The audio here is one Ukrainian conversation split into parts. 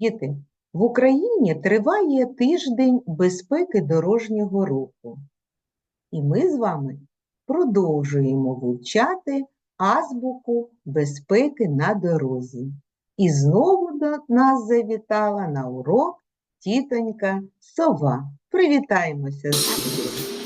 Діти, в Україні триває тиждень безпеки дорожнього руху. І ми з вами продовжуємо вивчати азбуку безпеки на дорозі. І знову до нас завітала на урок тітонька Сова. Привітаємося з нею.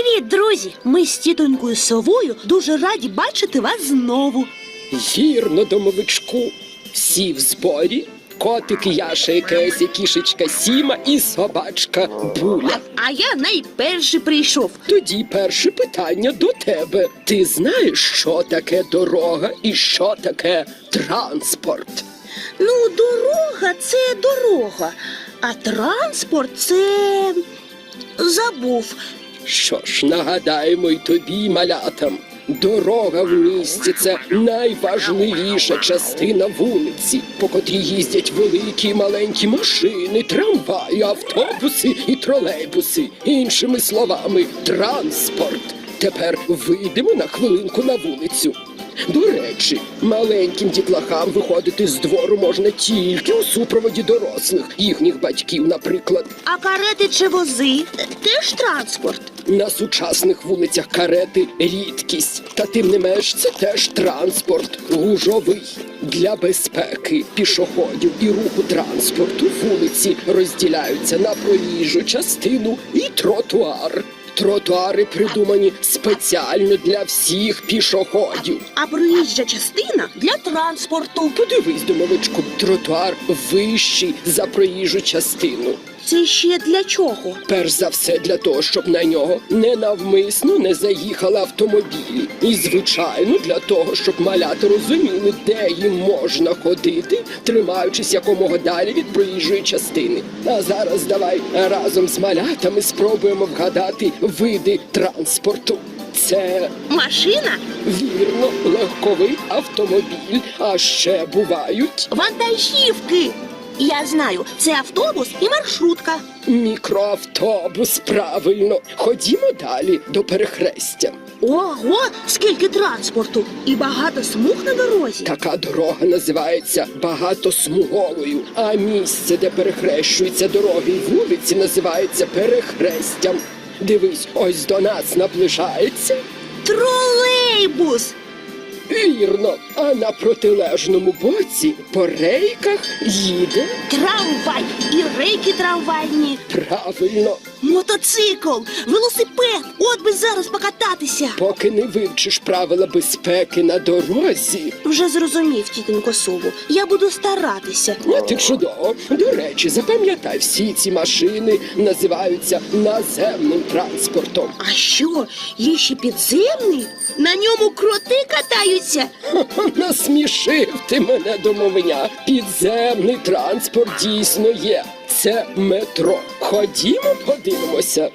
Привіт, друзі! Ми з тітонькою совою дуже раді бачити вас знову. Вірно, домовичку. Всі в зборі. Котик Яша Кеся, кішечка Сіма і собачка Буля. А я найперший прийшов. Тоді перше питання до тебе. Ти знаєш, що таке дорога і що таке транспорт? Ну, дорога це дорога, а транспорт це забув. Що ж, нагадаємо й тобі, малятам. Дорога в місті це найважливіша частина вулиці, по котрій їздять великі і маленькі машини, трамваї, автобуси і тролейбуси. Іншими словами, транспорт. Тепер вийдемо на хвилинку на вулицю. До речі, маленьким дітлахам виходити з двору можна тільки у супроводі дорослих, їхніх батьків, наприклад. А карети чи вози теж транспорт. На сучасних вулицях карети рідкість, та тим не менш це теж транспорт гужовий. Для безпеки пішоходів і руху транспорту вулиці розділяються на проїжджу частину і тротуар. Тротуари придумані спеціально для всіх пішоходів. А проїжджа частина для транспорту. Подивись, домовичку, тротуар вищий за проїжджу частину. Це ще для чого? Перш за все для того, щоб на нього ненавмисно не заїхали автомобілі. І, звичайно, для того, щоб малята розуміли, де їм можна ходити, тримаючись якомога далі від проїжджої частини. А зараз давай разом з малятами спробуємо вгадати види транспорту. Це Машина, вірно легковий автомобіль, а ще бувають вантажівки. Я знаю, це автобус і маршрутка. мікроавтобус. Правильно, ходімо далі до перехрестя. Ого, скільки транспорту! І багато смуг на дорозі. Така дорога називається багатосмуговою, а місце, де перехрещуються дороги й вулиці, називається перехрестям. Дивись, ось до нас наближається. Тролейбус! Вірно, а на протилежному боці по рейках їде Трамвай і рейки трамвайні, правильно. мотоцикл, велосипед. От би зараз покататися. Поки не вивчиш правила безпеки на дорозі. Вже зрозумів, тітонько сову. Я буду старатися. Ну, ти чудово. До речі, запам'ятай, всі ці машини називаються наземним транспортом. А що, є ще підземний? На ньому кроти катаються. Насмішив ти мене домовиня. Підземний транспорт дійсно є. Це метро. Ходімо, подивимося.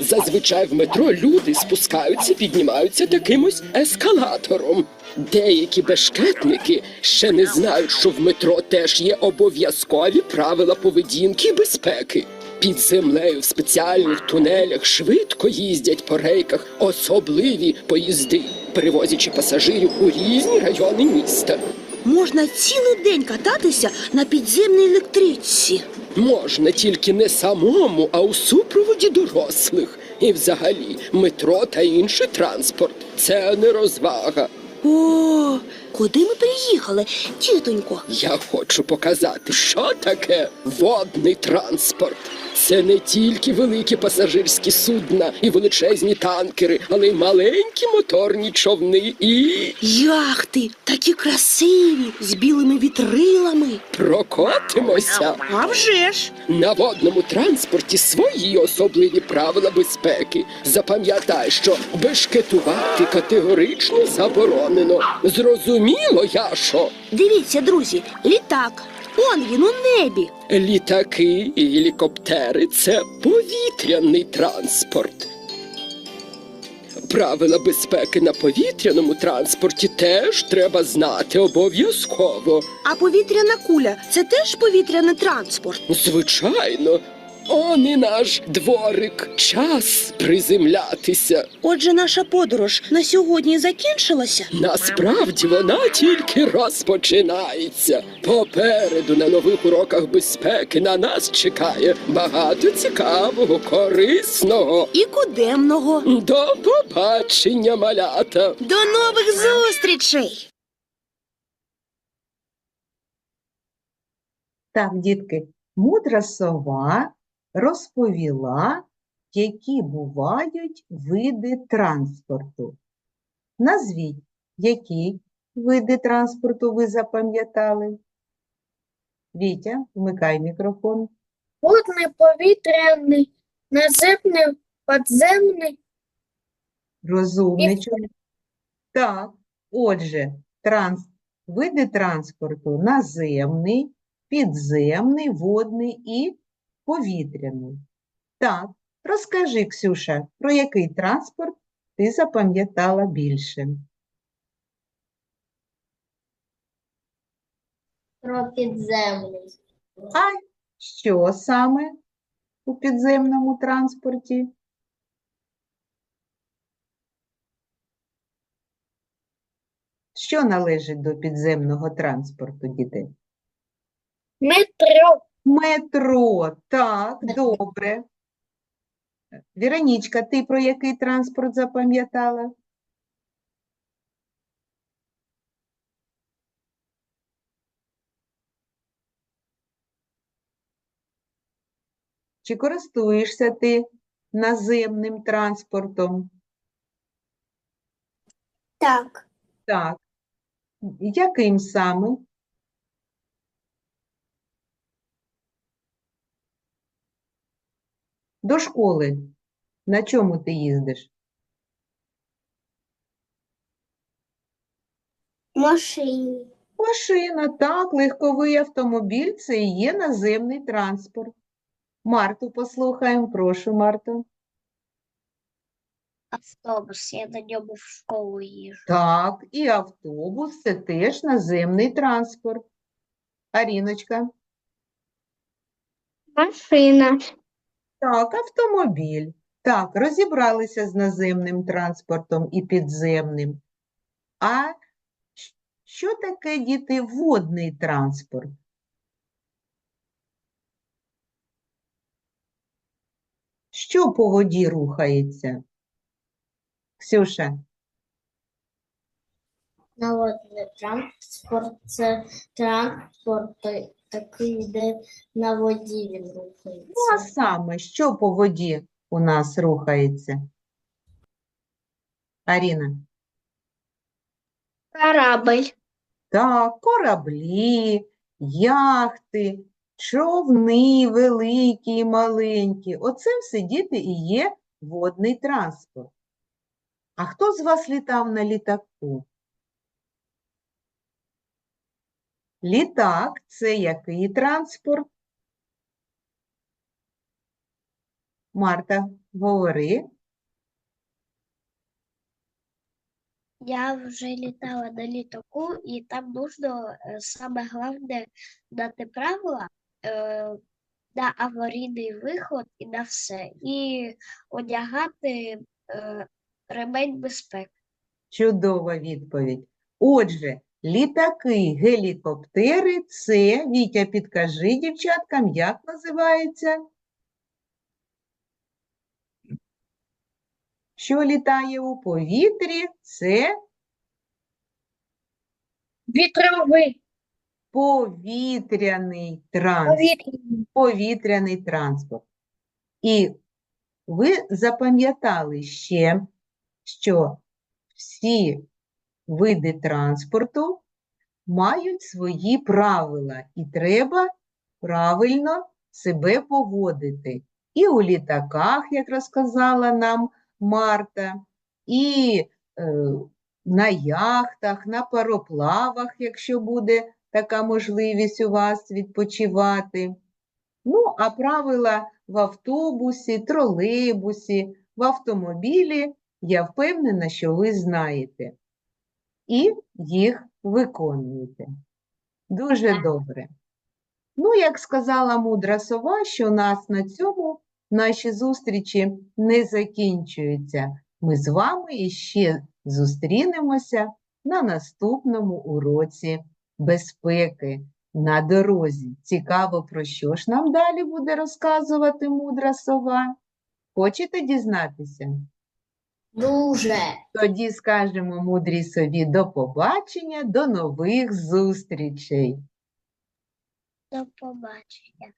Зазвичай в метро люди спускаються, піднімаються таким ось ескалатором. Деякі бешкетники ще не знають, що в метро теж є обов'язкові правила поведінки і безпеки. Під землею в спеціальних тунелях швидко їздять по рейках особливі поїзди, перевозячи пасажирів у різні райони міста. Можна цілий день кататися на підземній електричці. Можна тільки не самому, а у супроводі дорослих. І взагалі метро та інший транспорт це не розвага. О, куди ми приїхали, тітонько? Я хочу показати, що таке водний транспорт. Це не тільки великі пасажирські судна і величезні танкери, але й маленькі моторні човни і Яхти такі красиві, з білими вітрилами. прокотимося. А вже ж! На водному транспорті свої особливі правила безпеки. Запам'ятай, що бешкетувати категорично заборонено. Зрозуміло, Яшо? Дивіться, друзі, літак. Он він у небі. Літаки і гелікоптери це повітряний транспорт. Правила безпеки на повітряному транспорті теж треба знати обов'язково. А повітряна куля це теж повітряний транспорт. Звичайно. Он і наш дворик. Час приземлятися. Отже, наша подорож на сьогодні закінчилася. Насправді вона тільки розпочинається. Попереду на нових уроках безпеки на нас чекає багато цікавого, корисного. І кудемного. До побачення, малята! До нових зустрічей! Так, дітки, мудра сова розповіла, які бувають види транспорту. Назвіть, які види транспорту ви запам'ятали? Вітя, вмикай мікрофон. Водний, повітряний, наземний, підземний, Розумничок. Так, отже, транс... види транспорту наземний, підземний, водний і повітряний. Так, розкажи, Ксюша, про який транспорт ти запам'ятала більше? про підземний. А що саме у підземному транспорті? Що належить до підземного транспорту, діти? Метро, Метро, так, добре. Віронічка, ти про який транспорт запам'ятала? Чи користуєшся ти наземним транспортом? так, Так. Яким саме? До школи. На чому ти їздиш? машині, Машина, так, легковий автомобіль це і є наземний транспорт. Марту послухаємо, прошу, Марту. автобус, я на ньому в школу їжджу. Так, і автобус це теж наземний транспорт. Аріночка. Машина, Так, автомобіль. Так, розібралися з наземним транспортом і підземним. А що таке, діти, водний транспорт? Що по воді рухається? Ксюша, Народний транспорт це транспорт такий, де на воді він рухається. ну а саме, що по воді у нас рухається? Аріна? Корабль, Так, кораблі, яхти, човни великі і маленькі. Оце все, діти, і є водний транспорт. А хто з вас літав на літаку? Літак – це який транспорт? Марта, говори. Я вже літала на літаку, і там нужно е, саме головне дати правила е, на аварійний виход і на все. І одягати е, ремень безпеки. Чудова відповідь. Отже, літаки, гелікоптери – це, Вітя, підкажи дівчаткам, як називається? Що літає у повітрі – це Вітровий, повітряний транспорт. повітряний. повітряний транспорт. І ви запам'ятали ще, що всі види транспорту мають свої правила, і треба правильно себе поводити. І у літаках, як розказала нам Марта, і е, на яхтах, на пароплавах, якщо буде така можливість у вас відпочивати. Ну, а правила в автобусі, тролейбусі, в автомобілі, я впевнена, що ви знаєте. І їх виконуєте. Дуже добре. Ну, як сказала мудра сова, що у нас на цьому наші зустрічі не закінчуються. Ми з вами іще зустрінемося на наступному уроці безпеки на дорозі. Цікаво, про що ж нам далі буде розказувати мудра сова? Хочете дізнатися? Дуже. Тоді скажемо мудрій собі до побачення, до нових зустрічей. До побачення.